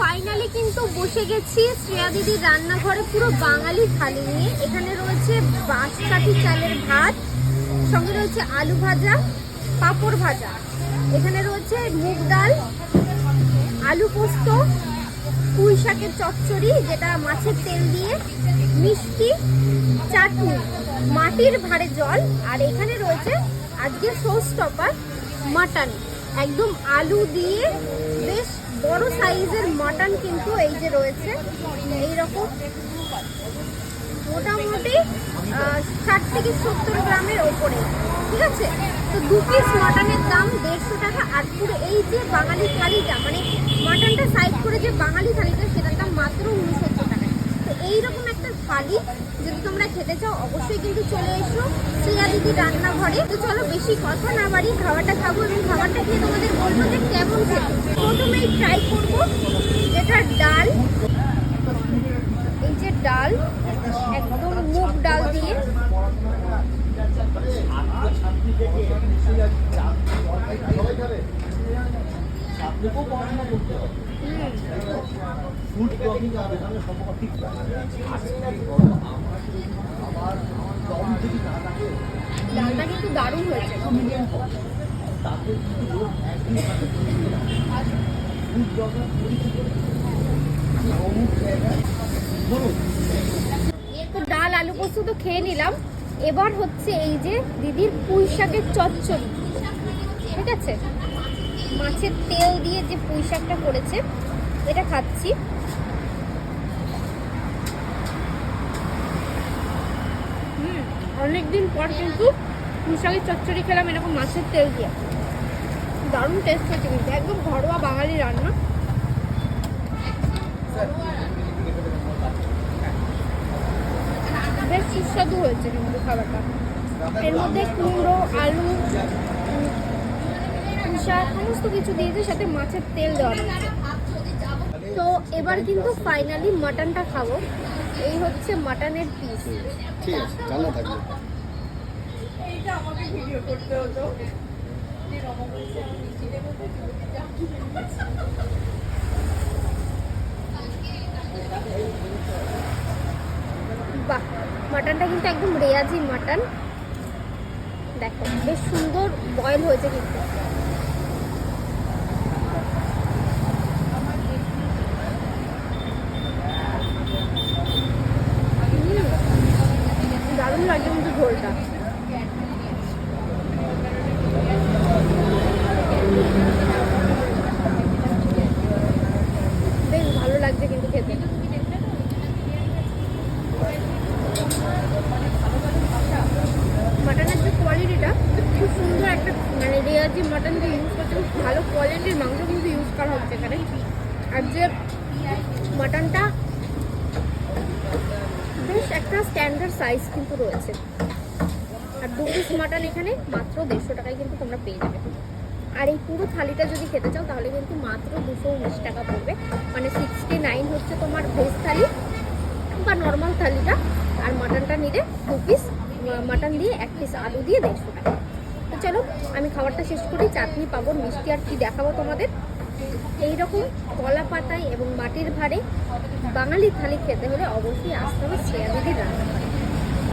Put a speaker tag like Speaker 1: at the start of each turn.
Speaker 1: Finally কিন্তু বসে গেছি শ্রেয়া দিদির রান্নাঘরে, পুরো বাঙালি থালি নিয়ে। এখানে রয়েছে বাঁশকাঠি চালের ভাত, সঙ্গে রয়েছে আলু ভাজা, পাঁপড় ভাজা। এখানে রয়েছে মুগ ডাল, আলু পোস্ত, পুঁই শাকের চচ্চড়ি, যেটা মাছের তেল দিয়ে, মিষ্টি, চাটনি, মাটির ভারে জল, আর এখানে রয়েছে আজকে সোস টপার মাটন। একদম আলু দিয়ে বেশ সাইজের মাটন কিন্তু এই যে রয়েছে এই রকম মোটামুটি ষাট থেকে সত্তর গ্রামের ওপরে, ঠিক আছে? তো দু পিস মাটনের দাম দেড়শো টাকা। আর পুরো এই যে বাঙালি থালিটা মানে মাটনটা সাইড করে যে বাঙালি থালিটা, সেটার দাম মাত্র উনসত্তর টাকা। তো এইরকম একটা থালি, যদি তোমরা খেতে চাও, অবশ্যই কিন্তু চলে এসো। শ্রেয়া দিদি রান্নাঘরে। তো চলো, বেশি কথা না বাড়ি খাবারটা খাব এবং খাবারটা খেয়ে তোমাদের বলব যে কেমন খেতে। প্রথমেই ট্রাই করব যেটা ডাল এই ডাল একদম মুগ ডাল ডালটা কিন্তু দারুণ হয়েছে। ডাল, আলু পোস্ত তো খেয়ে নিলাম। এবার হচ্ছে এই যে দিদির পুঁই শাকের চচ্চড়ি। ঠিক আছে? মাছের তেল দিয়ে যে পুঁই শাকটা করেছে, এটা খাচ্ছি। অনেকদিন পর কিন্তু পুঁই শাকের চচ্চড়ি খেলাম, এরকম মাছের তেল দিয়ে। দারুণ টেস্ট হয়েছে কিন্তু। একদম ঘরোয়া বাঙালি রান্না। বেশ সুস্বাদু হয়েছে কিন্তু খাবারটা। এর মধ্যে কুমড়ো আলু সমস্ত কিছু দিয়েছে সাথে মাছের তেল দেওয়া তো এবার কিন্তু ফাইনালি মাটনটা খাব। এই হচ্ছে মাটনের পিস
Speaker 2: ঠিক আছে জানা থাকবে।
Speaker 1: বাহ মাটনটা কিন্তু একদম রেয়াজি মাটন। দেখো বেশ সুন্দর বয়েল হয়েছে কিন্তু হুম, দারুণ লাগে কিন্তু ঝোলটা বেশ ভালো লাগছে কিন্তু খেতে। মাটনের যে কোয়ালিটিটা খুব সুন্দর একটা মানে রেয়ার যে মাটন যে ইউজ করছে, খুব ভালো কোয়ালিটির মাংস কিন্তু ইউজ করা হচ্ছে এখানে। আর যে মাটনটা বেশ একটা স্ট্যান্ডার্ড সাইজ কিন্তু রয়েছে। আর দু পিস মাটন এখানে মাত্র দেড়শো টাকায় কিন্তু তোমরা পেয়ে যাবে। আর এই পুরো থালিটা যদি খেতে চাও, তাহলে কিন্তু মাত্র দুশো উনিশ টাকা পড়বে। হচ্ছে তোমার ভেজ থালি বা নর্মাল থালিটা আর মাটনটা নিলে দু পিস মাটন দিয়ে এক পিস আলু দিয়ে দেড়শো টাকা। তো চলো, আমি খাবারটা শেষ করি, চাটনি পাবো, মিষ্টি আর কি দেখাবো তোমাদের। এইরকম কলা পাতায় এবং মাটির ভারে বাঙালি থালি খেতে হলে অবশ্যই আসতে হবে শ্রেয়া দিদির রান্না